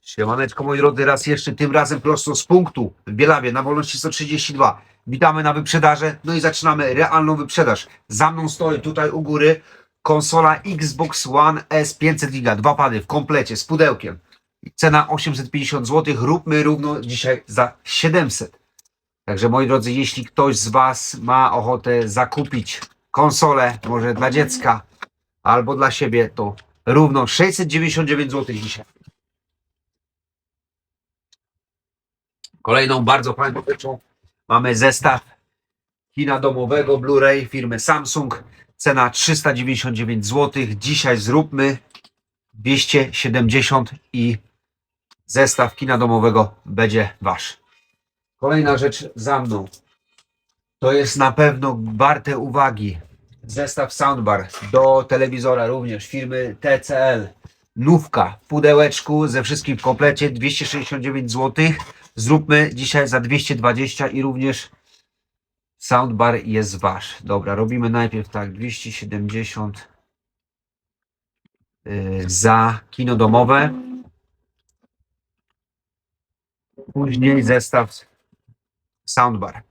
Siemaneczko moi drodzy, raz jeszcze, tym razem prosto z punktu w Bielawie na Wolności 132. Witamy na wyprzedaży, no i zaczynamy realną wyprzedaż. Za mną stoi tutaj u góry konsola Xbox One S 500 giga, dwa pady w komplecie z pudełkiem. Cena 850 zł, róbmy równo dzisiaj za 700. Także moi drodzy, jeśli ktoś z Was ma ochotę zakupić konsolę, może dla dziecka albo dla siebie, to równo 699 zł dzisiaj. Kolejną bardzo fajną rzeczą mamy zestaw kina domowego Blu-ray firmy Samsung. Cena 399 zł. Dzisiaj zróbmy 270 i zestaw kina domowego będzie wasz. Kolejna rzecz za mną. To jest na pewno warte uwagi. Zestaw soundbar do telewizora również firmy TCL. Nówka w pudełeczku ze wszystkim w komplecie 269 zł. Zróbmy dzisiaj za 220 i również soundbar jest wasz. Dobra, robimy najpierw tak 270 y, za kino domowe. Później zestaw soundbar.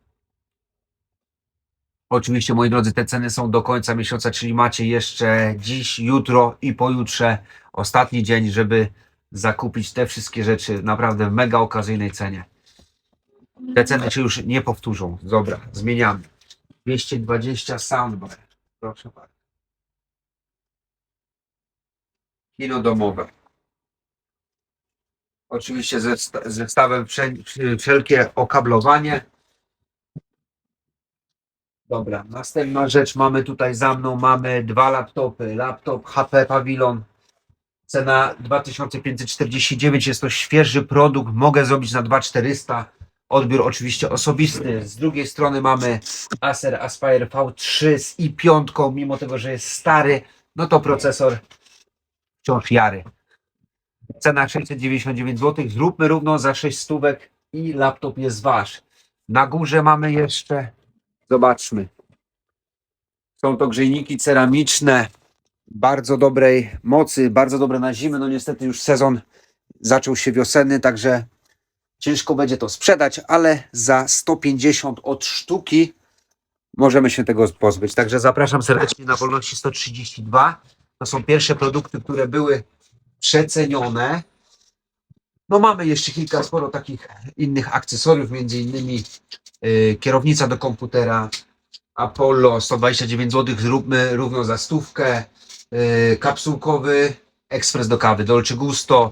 Oczywiście, moi drodzy, te ceny są do końca miesiąca, czyli macie jeszcze dziś, jutro i pojutrze ostatni dzień, żeby zakupić te wszystkie rzeczy naprawdę w mega okazyjnej cenie. Te ceny się już nie powtórzą. Dobra, zmieniamy. 220 soundbar. Proszę bardzo. Kino domowe. Oczywiście ze sta- zestawem wszel- wszelkie okablowanie. Dobra, następna rzecz mamy tutaj za mną, mamy dwa laptopy. Laptop HP Pavilion, cena 2549, jest to świeży produkt, mogę zrobić na 2400. Odbiór oczywiście osobisty. Z drugiej strony mamy Acer Aspire V3 z i5, mimo tego, że jest stary, no to procesor wciąż jary. Cena 699 zł, zróbmy równo za 6 stówek i laptop jest wasz. Na górze mamy jeszcze Zobaczmy. Są to grzejniki ceramiczne bardzo dobrej mocy, bardzo dobre na zimę. No niestety już sezon zaczął się wiosenny, także ciężko będzie to sprzedać, ale za 150 od sztuki możemy się tego pozbyć. Także zapraszam serdecznie na Wolności 132. To są pierwsze produkty, które były przecenione. No mamy jeszcze kilka sporo takich innych akcesoriów, między innymi y, kierownica do komputera Apollo 129 zł, zróbmy równo za stówkę, y, kapsułkowy ekspres do kawy Dolce Gusto,